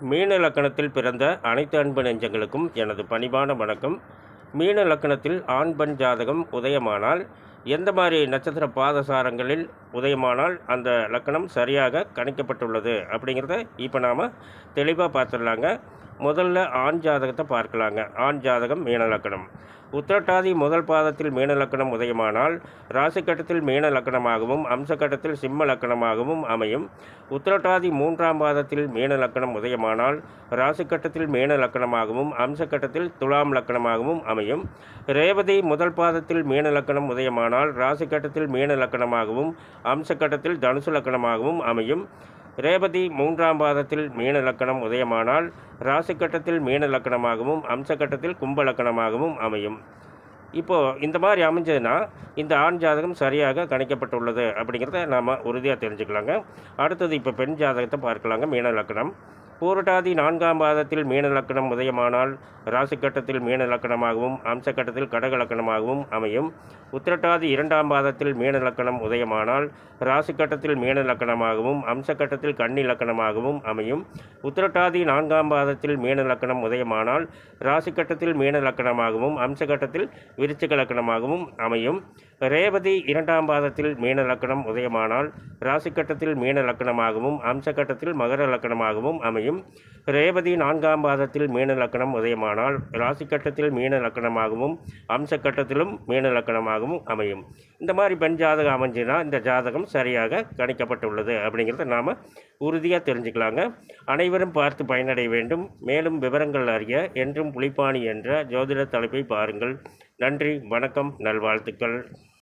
மீன லக்கணத்தில் பிறந்த அனைத்து அன்பு நெஞ்சங்களுக்கும் எனது பணிவான வணக்கம். மீன லக்கணத்தில் ஆண் பெண் ஜாதகம் உதயமானால் எந்த மாதிரி நட்சத்திர பாதசாரங்களில் உதயமானால் அந்த லக்கணம் சரியாக கணிக்கப்பட்டுள்ளது அப்படிங்கிறத இப்போ நாம் தெளிவாக பார்த்துடலாங்க. முதல்ல ஆண் ஜாதகத்தை பார்க்கலாங்க. ஆண் ஜாதகம் மீனலக்கணம் உத்திரட்டாதி முதல் பாதத்தில் மீன லக்கணம் உதயமானால் ராசிக்கட்டத்தில் மீன லக்கணமாகவும் அம்சக்கட்டத்தில் சிம்ம லக்கணமாகவும் அமையும். உத்திரட்டாதி மூன்றாம் பாதத்தில் மீன லக்கணம் உதயமானால் ராசிக்கட்டத்தில் மீன லக்கணமாகவும் அம்சக்கட்டத்தில் துலாம் லக்கணமாகவும் அமையும். ரேவதி முதல் பாதத்தில் மீன லக்கணம் உதயமானால் ராசிக்கட்டத்தில் மீன லக்கணமாகவும் அம்சக்கட்டத்தில் தனுசு லக்கணமாகவும் அமையும். ரேவதி மூன்றாம் பாதத்தில் மீன லக்கணம் உதயமானால் ராசிக்கட்டத்தில் மீன லக்கணமாகவும் அம்சக்கட்டத்தில் கும்ப லக்கணமாகவும் அமையும். இப்போது இந்த மாதிரி அமைஞ்சதுன்னா இந்த ஆண் ஜாதகம் சரியாக கணிக்கப்பட்டுள்ளது அப்படிங்கிறத நாம் உறுதியாக தெரிஞ்சுக்கலாங்க. அடுத்தது இப்போ பெண் ஜாதகத்தை பார்க்கலாங்க மீன லக்கணம். பூரட்டாதி நான்காம் பாதத்தில் மீன லக்கணம் உதயமானால் ராசிக்கட்டத்தில் மீன லக்கணமாகவும் அம்சக்கட்டத்தில் கடக லக்கணமாகவும் அமையும். உத்திரட்டாதி இரண்டாம் பாதத்தில் மீன லக்கணம் உதயமானால் ராசிக்கட்டத்தில் மீன லக்கணமாகவும் அம்சக்கட்டத்தில் கன்னி லக்கணமாகவும் அமையும். உத்திரட்டாதி நான்காம் பாதத்தில் மீன லக்கணம் உதயமானால் ராசி கட்டத்தில் மீன லக்கணமாகவும் அம்சக்கட்டத்தில் விருச்சிக லக்கணமாகவும் அமையும். ரேவதி இரண்டாம் பாதத்தில் மீன லக்கணம் உதயமானால் ராசிக்கட்டத்தில் மீன லக்கணமாகவும் அம்சக்கட்டத்தில் மகர லக்கணமாகவும் அமையும். ரேவதி நான்காம் பாதத்தில் மீன லக்கணம் உதயமானால் ராசி கட்டத்தில் மீன லக்கணமாகவும் அம்சக்கட்டத்திலும் மீன லக்கணமாகவும் அமையும். இந்த மாதிரி பெண் ஜாதகம் அமைஞ்சுன்னா இந்த ஜாதகம் சரியாக கணிக்கப்பட்டுள்ளது அப்படிங்கிறத நாம் உறுதியாக தெரிஞ்சுக்கலாங்க. அனைவரும் பார்த்து பயனடைய வேண்டும். மேலும் விவரங்கள் அறிய என்றும் புலிப்பாணி என்ற ஜோதிட தலைப்பை பாருங்கள். நன்றி வணக்கம் நல்வாழ்த்துக்கள்.